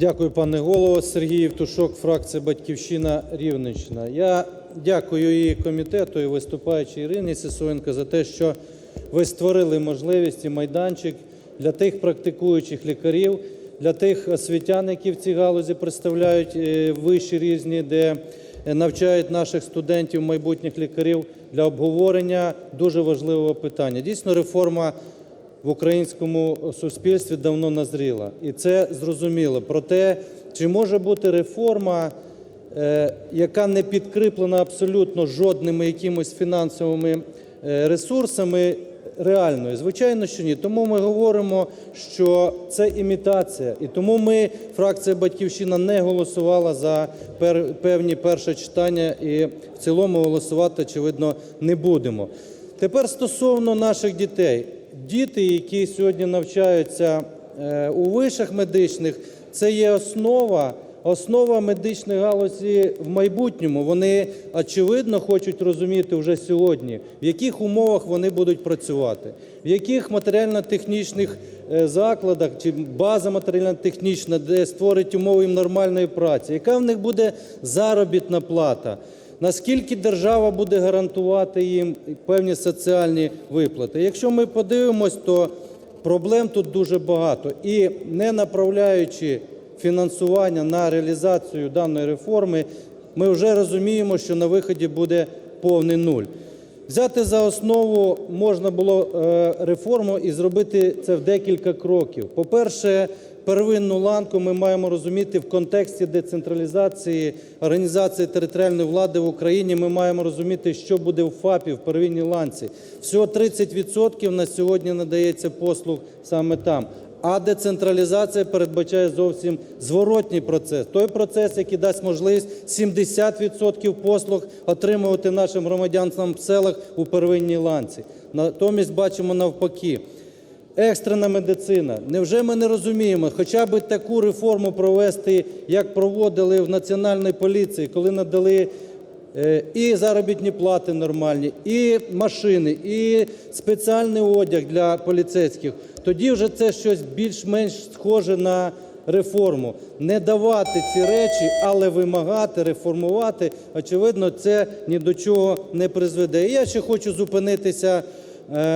Дякую, пане голово. Сергій Євтушок, фракція Батьківщина Рівненщина. Я дякую і комітету, і виступаючій Ірині Сисоєнко за те, що ви створили можливість і майданчик для тих практикуючих лікарів, для тих освітян, які в цій галузі представляють е, виші різні, де навчають наших студентів, майбутніх лікарів для обговорення дуже важливого питання. Дійсно, реформа в українському суспільстві давно назріла, і це зрозуміло. Проте, чи може бути реформа, е, яка не підкріплена абсолютно жодними якимось фінансовими е, ресурсами, реальною? Звичайно, що ні. Тому ми говоримо, що це імітація, і тому ми, фракція Батьківщина, не голосувала за певні перше читання, і в цілому голосувати, очевидно, не будемо. Тепер стосовно наших дітей. Діти, які сьогодні навчаються е, у вишах медичних, це є основа, основа медичної галузі в майбутньому. Вони очевидно хочуть розуміти вже сьогодні, в яких умовах вони будуть працювати, в яких матеріально-технічних е, закладах чи база матеріально-технічна, де створить умови їм нормальної праці, яка в них буде заробітна плата. Наскільки держава буде гарантувати їм певні соціальні виплати? Якщо ми подивимось, то проблем тут дуже багато. І не направляючи фінансування на реалізацію даної реформи, ми вже розуміємо, що на виході буде повний нуль. Взяти за основу можна було е, реформу і зробити це в декілька кроків. По-перше, первинну ланку ми маємо розуміти в контексті децентралізації організації територіальної влади в Україні. Ми маємо розуміти, що буде в ФАПі в первинній ланці. Всього 30% на сьогодні надається послуг саме там. А децентралізація передбачає зовсім зворотній процес. Той процес, який дасть можливість 70% послуг отримувати нашим громадянам в селах у первинній ланці. Натомість бачимо навпаки. Екстрена медицина. Невже ми не розуміємо, хоча б таку реформу провести, як проводили в Національній поліції, коли надали і заробітні плати нормальні, і машини, і спеціальний одяг для поліцейських. Тоді вже це щось більш-менш схоже на реформу. Не давати ці речі, але вимагати, реформувати, очевидно, це ні до чого не призведе. Я ще хочу зупинитися е,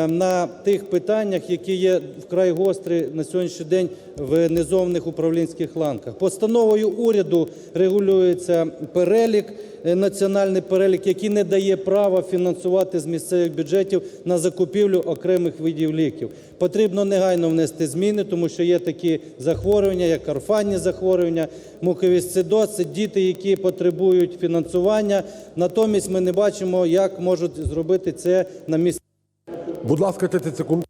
на тих питаннях, які є вкрай гострі на сьогоднішній день в низовних управлінських ланках. Постановою уряду регулюється перелік, е, національний перелік, який не дає права фінансувати з місцевих бюджетів на закупівлю окремих видів ліків. Потрібно негайно внести зміни, тому що є такі захворювання, як орфанні захворювання, муковісцидоз, це діти, які потребують фінансування. Натомість ми не бачимо, як можуть зробити це на місці. Будь ласка, 30 секунд.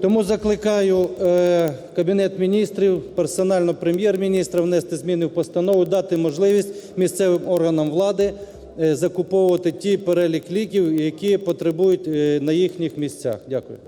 Тому закликаю е, Кабінет міністрів, персонально прем'єр-міністра внести зміни в постанову, дати можливість місцевим органам влади е, закуповувати ті перелік ліків, які потребують е, на їхніх місцях. Дякую.